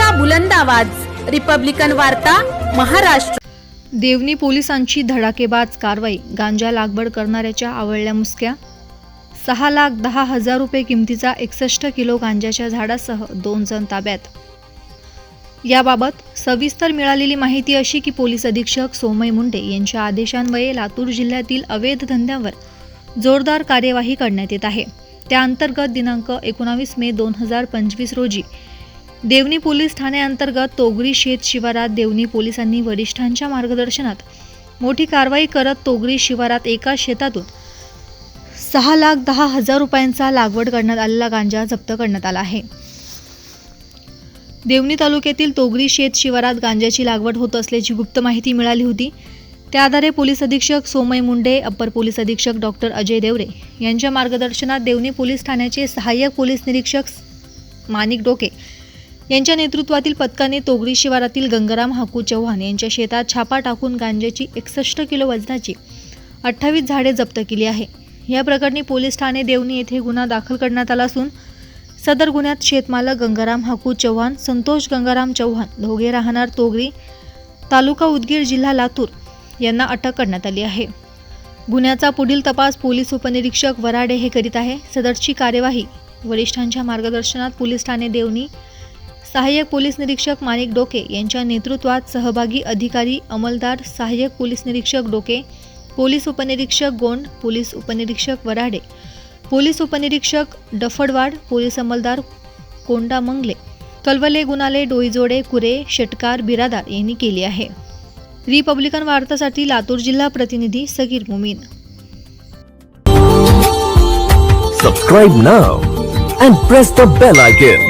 लोकशाहीचा बुलंद आवाज. रिपब्लिकन वार्ता महाराष्ट्र. देवनी पोलिसांची धडाकेबाज कारवाई गांजा लागवड करणाऱ्याच्या आवळल्या मुसक्या. सहा लाख दहा हजार रुपये किमतीचा एकसष्ट किलो गांजाच्या झाडासह दोन जण ताब्यात. याबाबत सविस्तर मिळालेली माहिती अशी की पोलीस अधीक्षक सोमय मुंडे यांच्या आदेशान्वये लातूर जिल्ह्यातील अवैध धंद्यावर जोरदार कार्यवाही करण्यात येत आहे. त्याअंतर्गत दिनांक एकोणावीस मे दोन हजार पंचवीस रोजी देवनी पोलीस ठाण्याअंतर्गत तोगरी शेत शिवारात देवनी पोलिसांनी वरिष्ठांच्या मार्गदर्शनात मोठी कारवाई करत तोगरी शिवारात एका शेतातून सहा लाख दहा हजार रुपयांचा लागवड करण्यात आलेला गांजा जप्त करण्यात आला आहे. देवनी तालुक्यातील तोगरी शेत शिवारात गांजाची लागवड होत असल्याची गुप्त माहिती मिळाली होती. त्या आधारे पोलीस अधीक्षक सोमय मुंडे अप्पर पोलीस अधीक्षक डॉक्टर अजय देवरे यांच्या मार्गदर्शनात देवनी पोलीस ठाण्याचे सहाय्यक पोलीस निरीक्षक माणिक डोके यांच्या नेतृत्वातील पथकाने तोगरी शिवारातील गंगाराम हाकू चव्हाण यांच्या शेतात छापा टाकून गांजाची एकसष्ट किलो वजनाची अठ्ठावीस झाडे जप्त केली आहे. या प्रकरणी पोलीस ठाणे देवणी येथे गुन्हा दाखल करण्यात आला असून सदर गुन्ह्यात शेतमालक गंगाराम हाकू चव्हाण संतोष गंगाराम चव्हाण दोघे राहणार तोगरी तालुका उदगीर जिल्हा लातूर यांना अटक करण्यात आली आहे. गुन्ह्याचा पुढील तपास पोलीस उपनिरीक्षक वराडे हे करीत आहे. सदरची कार्यवाही वरिष्ठांच्या मार्गदर्शनात पोलीस ठाणे देवणी सहाय्यक पोलीस निरीक्षक माणिक डोके यांच्या नेतृत्वात सहभागी अधिकारी अंमलदार सहाय्यक पोलीस निरीक्षक डोके पोलीस उपनिरीक्षक गोंड पोलीस उपनिरीक्षक वराडे पोलीस उपनिरीक्षक डफडवाड पोलीस अंमलदार कोंडा मंगले कलवले गुनाले डोईजोडे कुरे शेटकार बिरादार यांनी केली आहे. रिपब्लिकन वार्तासाठी लातूर जिल्हा प्रतिनिधी Sagir Mumin. Subscribe now and press the bell icon